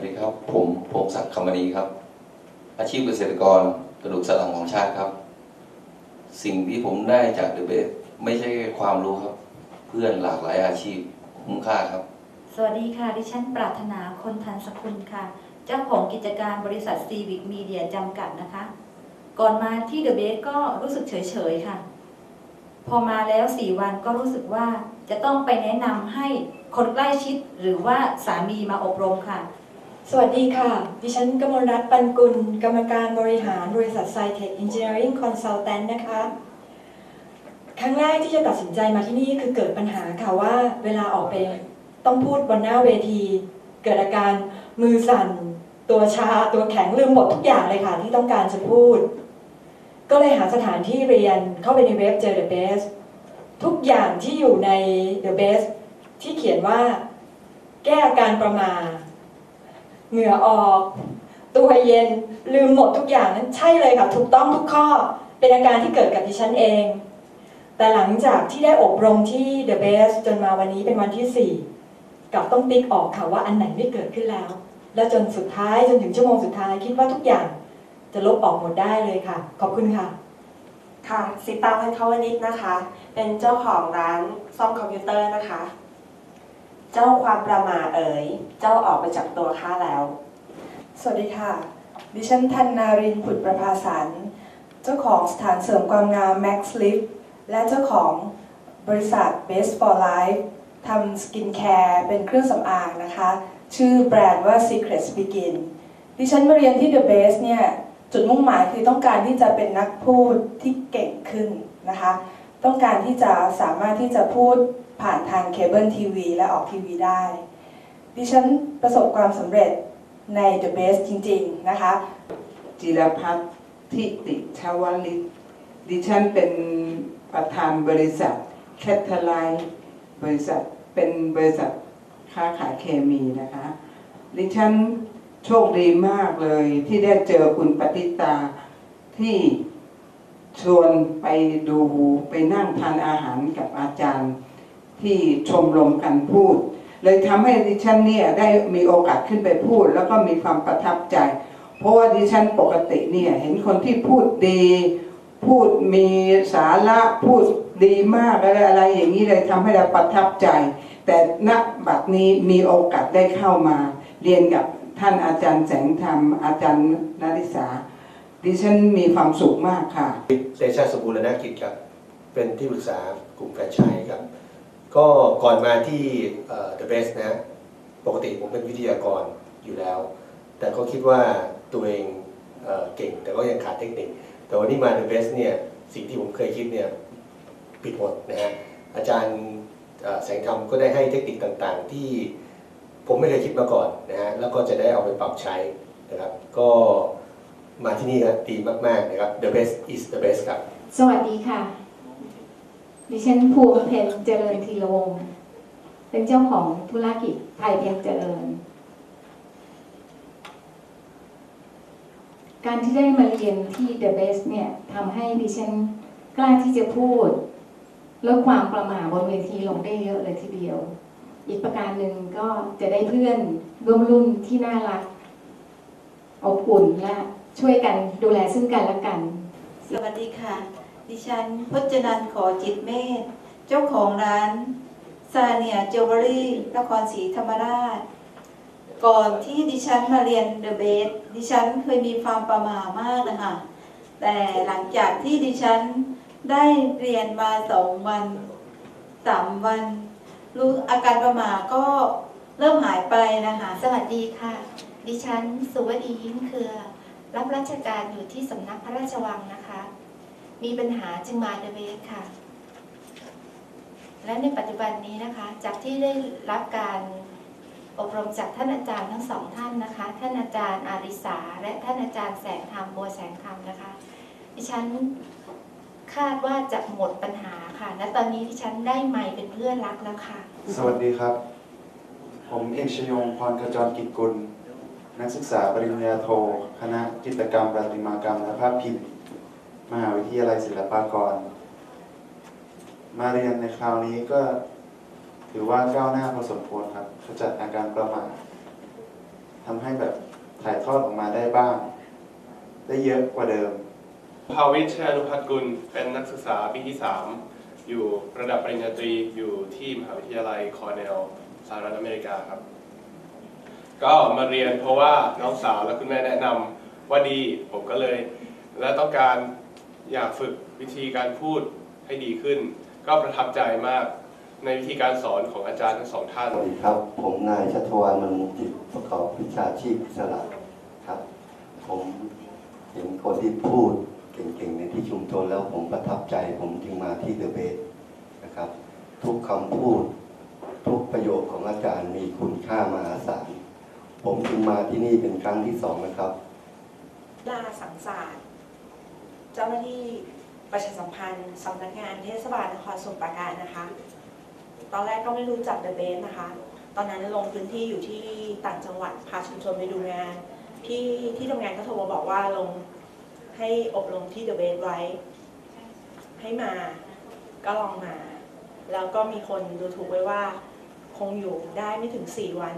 วัสดีครับผมพงศักดิ์คำมณีครับ อาชีพเกษตรกรกระดูกสันหลังของชาติครับ สิ่งที่ผมได้จากเดอะเบสไม่ใช่ความรู้ครับ เพื่อนหลากหลายอาชีพคุ้มค่าครับ สวัสดีค่ะ ดิฉันปรารถนาคนทันสกุลค่ะ เจ้าของกิจการบริษัทซีวิกมีเดียจำกัดนะคะ ก่อนมาที่เดอะเบสก็รู้สึกเฉยๆค่ะ พอมาแล้ว4วันก็รู้สึกว่าจะต้องไปแนะนำให้คนใกล้ชิดหรือว่าสามีมาอบรมค่ะ สวัสดีค่ะ ดิฉันกมลรัตน์ปันกุล กรรมการบริหารบริษัท s c i t e c h Engineering Consultant นะคะ ครั้งแรกที่จะตัดสินใจมาที่นี่คือเกิดปัญหาค่ะว่าเวลาออกไปต้องพูดบนหน้าเวที เกิดอาการมือสั่น ตัวชาตัวแข็งลืมหมดทุกอย่างเลยค่ะที่ต้องการจะพูด ก็เลยหาสถานที่เรียนเข้าไปในเว็บเจอ The Best ทุกอย่างที่อยู่ใน The Best ที่เขียนว่า แก้อาการประมา เหงื่อออก ตัวเย็นลืมหมดทุกอย่างนั้นใช่เลยค่ะ ถูกต้องทุกข้อเป็นอาการที่เกิดกับดิฉันเอง แต่หลังจากที่ได้อบรมที่ The Best จนมาวันนี้เป็นวันที่ 4 กับต้องติ๊กออกค่ะว่าอันไหนไม่เกิดขึ้นแล้ว แล้วจนสุดท้ายจนถึงชั่วโมงสุดท้ายคิดว่าทุกอย่างจะลบออกหมดได้เลยค่ะ ขอบคุณค่ะ ค่ะ สิตาพันเขาวนิชนะคะ เป็นเจ้าของร้านซ่อมคอมพิวเตอร์นะคะ เจ้าความประมาเอ๋ย เจ้าออกไปจากตัวข้าแล้ว สวัสดีค่ะ ดิฉันธันนารินผุดประภาสันเจ้าของสถานเสริมความงาม Max Lift และเจ้าของบริษัท Best for Life ทำสกินแคร์เป็นเครื่องสำอางนะคะ ชื่อแบรนด์ว่า Secret Begin ดิฉันมาเรียนที่ The Best เนี่ยจุดมุ่งหมายคือต้องการที่จะเป็นนักพูดที่เก่งขึ้นนะคะ ต้องการที่จะสามารถที่จะพูด ผ่านทางเคเบิลทีวีและออกทีวีได้ ดิฉันประสบความสำเร็จใน The Best จริง ๆ นะคะ จิรพัฒน์ทิติชาวลิต ดิฉันเป็นประธานบริษัทแคทเทอร์ไลน์บริษัทเป็นบริษัทค้าขายเคมีนะคะ ดิฉันโชคดีมากเลยที่ได้เจอคุณปฏิตาที่ชวนไปดูไปนั่งทานอาหารกับอาจารย์ ที่ชมรมกันพูด เลยทำให้ดิฉันเนี่ยได้มีโอกาสขึ้นไปพูด แล้วก็มีความประทับใจ เพราะว่าดิฉันปกติเนี่ยเห็นคนที่พูดดี พูดมีสาระพูดดีมากอะไรอะไรอย่างนี้เลยทำให้เราประทับใจ แต่ณบัดนี้มีโอกาสได้เข้ามา เรียนกับท่านอาจารย์แสงธรรม อาจารย์นาริสาดิฉันมีความสุขมากค่ะเตชะสมบูรณกิจครับ เป็นที่ปรึกษากลุ่มแฟรนไชส์ครับ ก็ก่อนมาที่เอ่อ The Best นะ ปกติผมเป็นวิทยากรอยู่แล้ว แต่ก็คิดว่าตัวเองเอเก่ง แต่ก็ยังขาดเทคนิค แต่วันนี้มา The Best เนี่ย สิ่งที่ผมเคยคิดเนี่ยผิดหมดนะฮะ อาจารย์แสงธรรมก็ได้ให้เทคนิคต่างๆ ที่ผมไม่เคยคิดมาก่อนนะฮะ แล้วก็จะได้เอาไปปรับใช้นะครับ ก็มาที่นี่ครับดีมากๆนะครับ The best is the best ครับ สวัสดีค่ะ ดิฉันภูมิเพนเจริญธีรวงศ์เป็นเจ้าของธุรกิจไทยเพียงเจริญ การที่ได้มาเรียนที่ The Best เนี่ยทำให้ดิฉันกล้าที่จะพูดลดความประหม่าบนเวทีลงได้เยอะเลยทีเดียว อีกประการหนึ่งก็จะได้เพื่อนร่วมรุ่นที่น่ารักอบอุ่นและช่วยกันดูแลซึ่งกันและกัน สวัสดีค่ะ ดิฉันพจนันขอจิตเมธเจ้าของร้านซาเนียเจวเวอรี่นครศรีธรรมราช ก่อนที่ดิฉันมาเรียนเดอะเบสดิฉันเคยมีความประหม่ามากนะคะแต่หลังจากที่ดิฉันได้เรียนมาสองวันสามวันรู้อาการประหม่าก็เริ่มหายไปนะคะ สวัสดีค่ะ ดิฉัน สุวดียิ้มเครือ รับราชการอยู่ที่สำนักพระราชวังนะคะ มีปัญหาจึงมาเดเวสค่ะ และในปัจจุบันนี้นะคะ จากที่ได้รับการอบรมจากท่านอาจารย์ทั้งสองท่านนะคะ ท่านอาจารย์อาริสา และท่านอาจารย์แสงธรรมบัวแสงธรรมนะคะ ดิฉันคาดว่าจะหมดปัญหาค่ะ และตอนนี้ดิฉันได้ใหม่เป็นเพื่อนรักแล้วค่ะ สวัสดีครับ ผมเอกชยงพรกระจรกิจกุล นักศึกษาปริญญาโท คณะจิตรกรรมประติมากรรมและภาพพิมพ์ มหาวิทยาลัยศิลปากร มาเรียนในคราวนี้ก็ถือว่าก้าวหน้าพอสมควรครับขจัดอาการประมาททำให้แบบถ่ายทอดออกมาได้บ้าง ได้เยอะกว่าเดิม ภาวิชชานุพัฒน์กุลเป็นนักศึกษาปีที่ 3 อยู่ระดับปริญญาตรีอยู่ที่มหาวิทยาลัยคอร์เนลสหรัฐอเมริกาครับ ก็มาเรียนเพราะว่าน้องสาวและคุณแม่แนะนำว่าดีผมก็เลย และต้องการ อยากฝึกวิธีการพูดให้ดีขึ้น ก็ประทับใจมากในวิธีการสอนของอาจารย์ทั้งสองท่านสวัสดีครับ ผมนายชัชวานมนุจิตประกอบวิชาชีพอิสระครับ ผมเห็นคนที่พูดเก่งๆในที่ชุมชนแล้วผมประทับใจ ผมจึงมาที่เดอะเบสนะครับ ทุกคำพูด ทุกประโยคของอาจารย์มีคุณค่ามหาศาลผมจึงมาที่นี่เป็นครั้งที่สองนะครับดาสังสาร เจ้าหน้าที่ประชาสัมพันธ์สำนักงานเทศบาลนครสมุทรปราการนะคะ ตอนแรกก็ไม่รู้จักเดอะเบสนะคะ ตอนนั้นลงพื้นที่อยู่ที่ต่างจังหวัดพาชุมชนไปดูงาน ที่ที่ทำงานก็โทรมาบอกว่าลงให้อบรมที่เดอะเบสไว้ ให้มาก็ลองมา แล้วก็มีคนดูถูกไว้ว่าคงอยู่ได้ไม่ถึง 4 วัน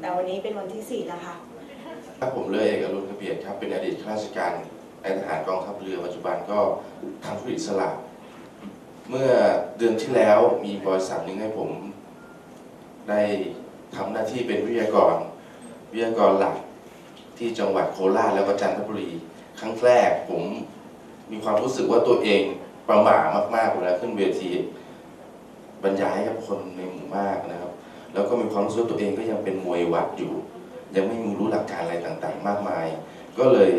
แต่วันนี้เป็นวันที่ 4 แล้วค่ะ ครับผมเลยเอกอรุณกระเบียดครับ เป็นอดีตข้าราชการ ในทหารกองทัพเรือปัจจุบันก็ทำธุรกิจอิสระเมื่อเดือนที่แล้วมีบริษัทหนึ่งให้ผม ได้ทำหน้าที่เป็นวิทยากร วิทยากรหลักที่จังหวัดโคราชแล้วก็จันทบุรี ครั้งแรกผมมีความรู้สึกว่าตัวเองประหม่ามากๆเวลาขึ้นเวที บรรยายให้กับคนในหมู่มากนะครับ แล้วก็มีความรู้สึกตัวเองก็ยังเป็นมวยวัดอยู่ ยังไม่มีรู้หลักการอะไรต่างๆ มากมาย ก็เลย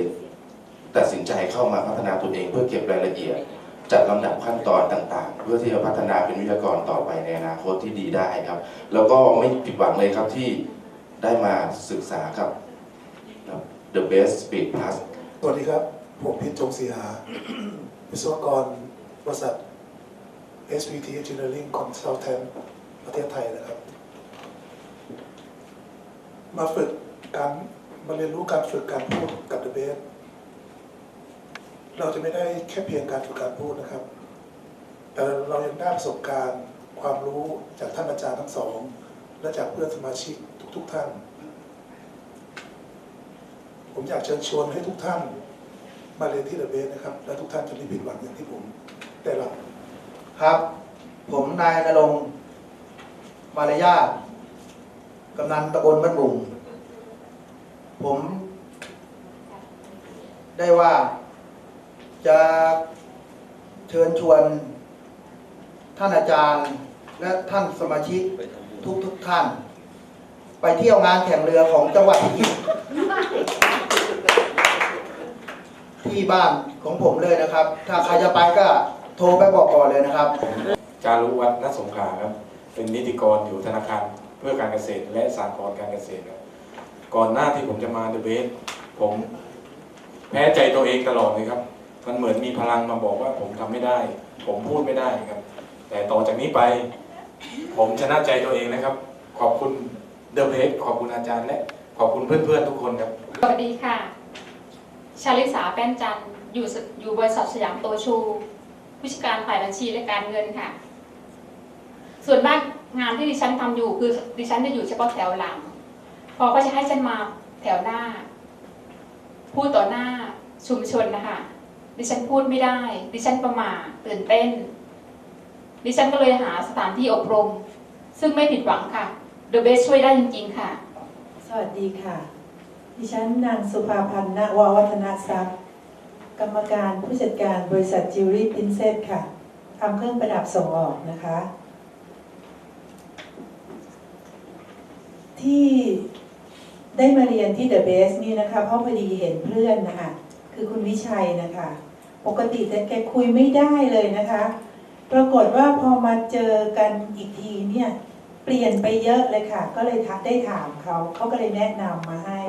ตัดสินใจเข้ามาพัฒนาตัวเองเพื่อเก็บรายละเอียด จัดลำดับขั้นตอนต่างๆ เพื่อที่จะพัฒนาเป็นวิทยากรต่อไปในอนาคตที่ดีได้ครับ แล้วก็ไม่ผิดหวังเลยครับที่ได้มาศึกษากับ The Best Speed Plus สวัสดีครับ ผมพิจงศรีหา วิศวกรบริษัท SVT Engineering Consultant ประเทศไทยนะครับ มาฝึกการมาเรียนรู้การฝึกการพูดกับ The Base เราจะไม่ได้แค่เพียงการฝึกการพูดนะครับ แต่เรายังได้ประสบการณ์ความรู้จากท่านอาจารย์ทั้งสอง และจากเพื่อนสมาชิกทุก ๆ ท่าน ผมอยากเชิญชวนให้ทุกท่านมาเรียนที่เดอะเบสนะครับ และทุกท่านจะไม่ผิดหวังอย่างที่ผมได้รับครับ ผมนายนรงมารยาทกำนันตำบลบ้านบุงผม ได้ว่า จะเชิญชวนท่านอาจารย์และท่านสมาชิกทุกทุกๆท่าน ไปเที่ยวงานแข่งเรือของจังหวัดพิจิตรที่บ้านของผมเลยนะครับ ถ้าใครจะไปก็โทรไปบอกก่อนเลยนะครับจารุวัฒนสงขาครับ เป็นนิติกรอยู่ธนาคารเพื่อการเกษตรและสหกรณ์การเกษตรครับก่อนหน้าที่ผมจะมาเดอะเบสผมแพ้ใจตัวเองตลอดเลยครับ มันเหมือนมีพลังมาบอกว่าผมทำไม่ได้ ผมพูดไม่ได้ครับ แต่ต่อจากนี้ไป ผมชนะใจตัวเองนะครับ ขอบคุณเดอะเบสขอบคุณอาจารย์และขอบคุณเพื่อนๆทุกคนครับ สวัสดีค่ะ ชาลิสาแป้นจันอยู่อยู่บริษัทสยามโตชู ผู้จัดการฝ่ายบัญชีและการเงินค่ะ ส่วนมากงานที่ดิฉันทำอยู่คือดิฉันจะอยู่เฉพาะแถวหลัง พอก็จะให้ฉันมาแถวหน้า พูดต่อหน้าชุมชนนะคะ ดิฉันพูดไม่ได้ ดิฉันประหม่าตื่นเต้น ดิฉันก็เลยหาสถานที่อบรม ซึ่งไม่ผิดหวังค่ะ The Best ช่วยได้จริงๆค่ะ สวัสดีค่ะ ดิฉันนางสุภาพันธ์ณววัฒนทรัพย์ กรรมการผู้จัดการบริษัทจิวเวลรี่พินเซสค่ะทำเครื่องประดับส่งออกนะคะ ที่ได้มาเรียนที่เดอะเบสนี่นะคะเพราะพอดีเห็นเพื่อนนะคะ คือคุณวิชัยนะคะ ปกติแต่แกคุยไม่ได้เลยนะคะ ปรากฏว่าพอมาเจอกันอีกทีเนี่ยเปลี่ยนไปเยอะเลยค่ะ ก็เลยทักได้ถามเขาเขาก็เลยแนะนำมาให้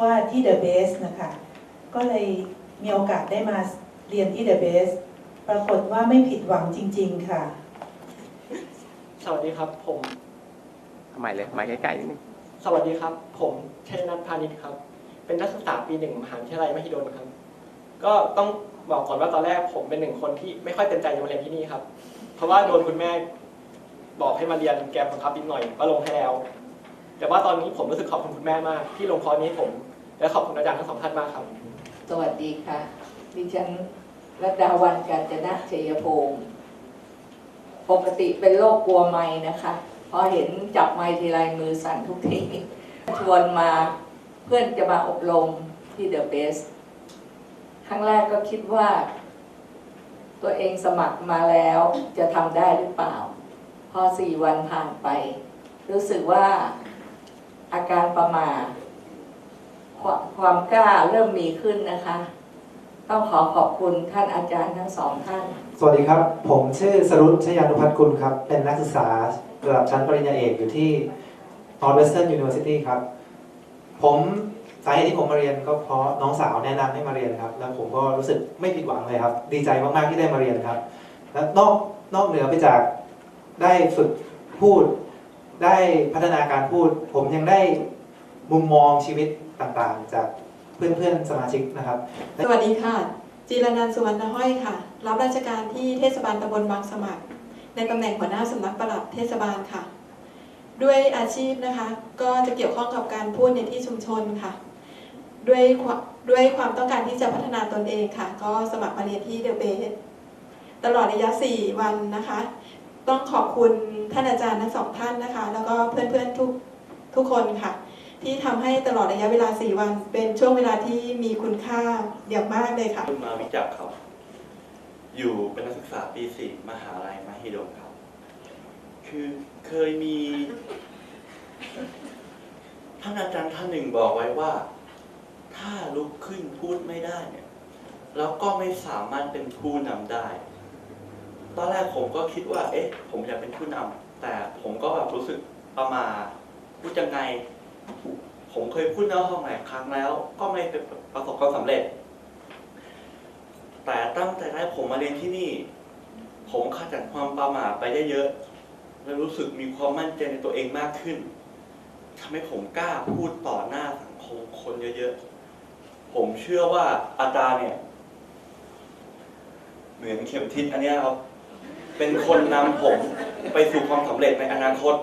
ว่าที่ The Base นะคะ ก็เลยมีโอกาสได้มาเรียนที่ The Base ปรากฏว่าไม่ผิดหวังจริง ๆ ค่ะ สวัสดีครับผมทำไมเลยมาใกล้ๆนิดนึงสวัสดีครับ ผมชัยนัทพานิชครับ เป็นนักศึกษาปีหนึ่งมหาวิทยาลัยมหิดลครับ ก็ต้อง บอกก่อนว่าตอนแรกผมเป็นหนึ่งคนที่ไม่ค่อยเต็มใจจะมาเรียนที่นี่ครับ เพราะว่าโดนคุณแม่บอกให้มาเรียนแกมบังคับนิดหน่อยก็ลงให้แล้ว แต่ว่าตอนนี้ผมรู้สึกขอบคุณคุณแม่มาก ที่ลงคอร์สนี้ผม และขอบคุณอาจารย์ทั้งสองท่านมากครับ สวัสดีค่ะ ดิฉันรัตดาวันกาญจนะชัยภูมิปกติเป็นโรคกลัวไม้นะคะ พอเห็นจับไม้ทีไรมือสั่นทุกทีชวนมาเพื่อนจะมาอบรมที่เดอะเบส ครั้งแรกก็คิดว่า ตัวเองสมัครมาแล้วจะทำได้หรือเปล่า พอสี่วันผ่านไป รู้สึกว่าอาการประมาความความกล้าเริ่มมีขึ้นนะคะ ต้องขอขอบคุณท่านอาจารย์ทั้งสองท่าน สวัสดีครับ ผมชื่อสรุปชยานุพัฒน์กุลครับ เป็นนักศึกษาระดับชั้นปริญญาเอกอยู่ที่ Northwestern University ครับ ผม สาเหตุที่ผมมาเรียนก็เพราะน้องสาวแนะนำให้มาเรียนครับ แล้วผมก็รู้สึกไม่ผิดหวังเลยครับ ดีใจมากๆที่ได้มาเรียนครับ และนอกนอกเหนือไปจากได้ฝึกพูด ได้พัฒนาการพูด ผมยังได้มุมมองชีวิตต่างๆ จากเพื่อนๆสมาชิกนะครับ สวัสดีค่ะ จีรนันสุวรรณห้อยค่ะ รับราชการที่เทศบาลตำบลบางสมัคร ในตำแหน่งหัวหน้าสำนักปลัดเทศบาลค่ะ ด้วยอาชีพนะคะ ก็จะเกี่ยวข้องกับการพูดในที่ชุมชนค่ะ ด้วยด้วยความต้องการที่จะพัฒนาตนเองค่ะ ก็สมัครมาเรียนที่เดอะเบสตลอดระยะ 4 วันนะคะ ต้องขอบคุณท่านอาจารย์ทั้งสองท่านนะคะ แล้วก็เพื่อนๆทุกทุกคนค่ะ ที่ทำให้ตลอดระยะเวลา 4 วัน เป็นช่วงเวลาที่มีคุณค่าอย่างมากเลยค่ะคุณมาวิจักครับ อยู่เป็นนักศึกษาปีสี่มหาลัยมหิดลครับ คือเคยมี ท่านอาจารย์ท่านหนึ่งบอกไว้ว่า ถ้าลุกขึ้นพูดไม่ได้เนี่ยแล้วก็ไม่สามารถเป็นผู้นำได้ ตอนแรกผมก็คิดว่า เอ๊ะ ผมอยากเป็นผู้นำแต่ผมก็แบบรู้สึกประมาพูดยังไง ผมเคยพูดในห้องหลายครั้งแล้ว ก็ไม่ปประสบความสำเร็จ แต่ตั้งแต่แรกผมมาเรียนที่นี่ ผมขจัดความประมาทไปได้เยอะและรู้สึกมีความมั่นใจในตัวเองมากขึ้นทำให้ผมกล้าพูดต่อหน้าสังคมคนเยอะๆ ผมเชื่อว่าอาจารย์เนี่ยเหมือนเข็มทิศอันนี้ครับ เป็นคนนำผมไปสู่ความสำเร็จในอนาคต